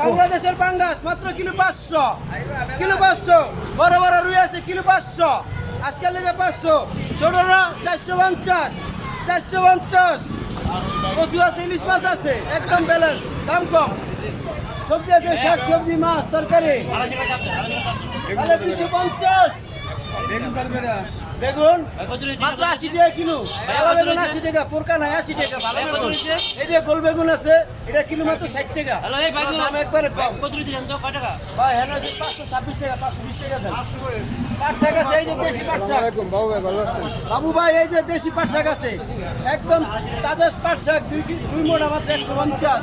বাংলাদেশের পাঙ্গাস মাত্র কিলো পাঁচশো। কিলো পাঁচশো। বড় বড় রুই আছে কিলো পাঁচশো। আজকাল লেগে পাঁচশো। ছোটরা চারশো পঞ্চাশ চারশো পঞ্চাশ। কচু আছে ইলিশ মাছ আছে একদম ব্যালেন্স দাম কম। সবজি আছে শাক সবজি মাছ তরকারি। তাহলে দুশো পঞ্চাশ। বেগুন মাত্র আশি টাকা কিলো। কালা বেগুন আশি টাকা পোরকা নাই আশি টাকা ভালো বেগুন। এই যে গোল বেগুন আছে এটা কিলো মাত্র ষাট টাকা। দাম একবারে কম। ভাই হ্যাঁ পাঁচশো ছাব্বিশ টাকা পাঁচশো বিশ টাকা দেন। পাট শাক আছে এই যে দেশি পাট শাক। বাবু ভাই এই যে দেশি পাট শাক আছে একদম তাজা পাট শাক দুই দুই মোটা মাত্র একশো পঞ্চাশ।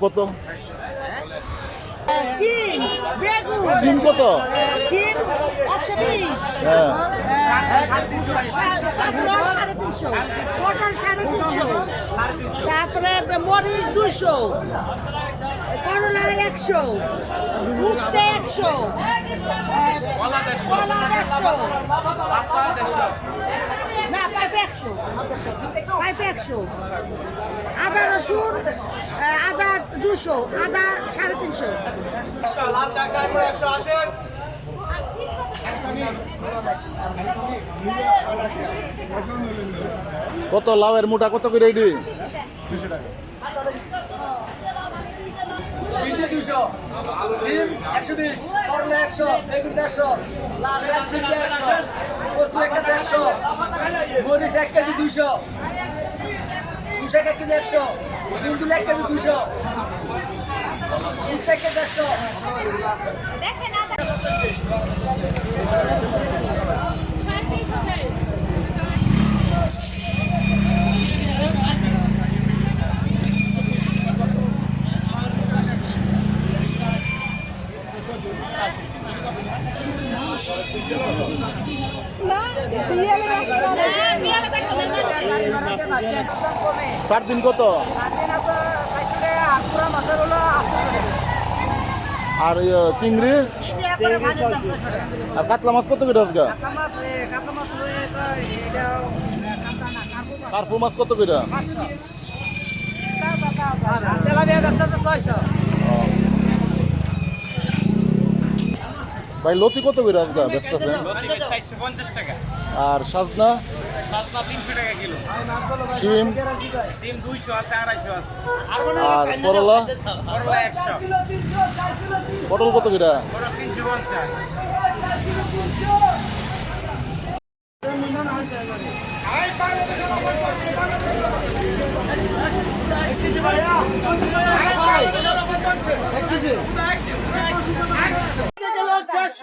কত সিম সিম কত? সিম একশো বিশ। হ্যাঁ। সাড়ে তিনশো। পটল সাড়ে তিনশো। তারপরে মরিচ দুশো করলা একশো উস্তে একশো কলা না একশো একশো। আদা, রসুন আদা দুশো, আদা সাড়ে তিনশো। কত লাউয়ের মোটা কত করে এটি? ভিন্ডি দুশো সিম একশো বিশ করলা একশো, বেগুন দেড়শো, লাল শাক সিম একশো কচু একটা দেড়শো মরিচ এক কেজি দুশো দুশো এক কেজি একশো দেড়শো। চার দিন কত? আর ইয়ে, চিংড়ি? আর কাতলা মাছ কত করে আজকে? কার্পু মাছ কত করে? ভাই লতি কত করে আজকে ব্যস্ত আছেন? চারশো পঞ্চাশ টাকা। আর সাজনা? সাতটা তিনশো টাকা কিলো। শিম সিম দুইশো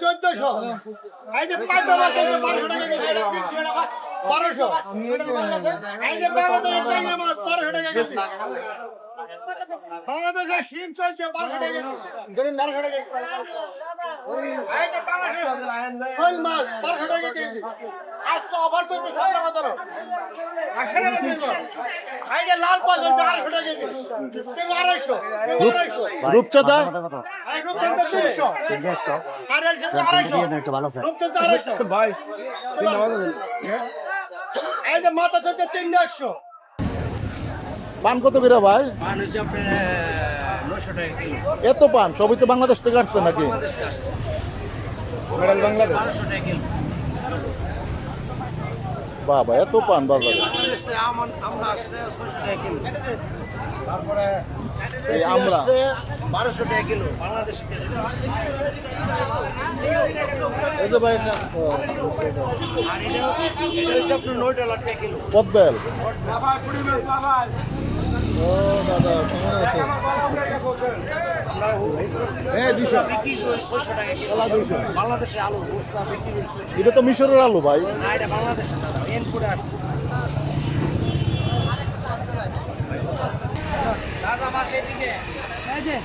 চোদ্দশো। এই যে পাঁচ টাকা বারোশো টাকা গেছে বারোশো। এই যে বারো টাকা বারোশো টাকা গেছে বাংলাদেশের সিম চলছে, বারোশো টাকা বারোশো টাকা শোল মাছ বারোশো টাকা কেজি। আজকে অফার চলছে সব টাকা ধরো আশি টাকা কেজি এই লাল পাঁচ হচ্ছে আড়াইশো টাকা কেজি। তিন আড়াইশো তিন আড়াইশো। রূপচাঁদা এই তিনশো। আর এর সাথে আড়াইশো। রূপচন্দা এই যে মাথা থেকে তিনটে একশো। পান কত করে ভাই? এত পান সবই তো বাংলাদেশ থেকে আসছে নাকি? বাবা এত পান বাজারে বাংলাদেশ থেকে আমন- আমরা আসছে ছশো টাকা কিলো তারপরে এই আমরা বারোশো টাকা কিলো কিলো পদ্মেল ও দাদা কেমন আছে হ্যাঁ এটা তো মিশরের আলু ভাই। বাংলাদেশের এটা বাংলাদেশে দাদা মাছ এদিকে। এই যে।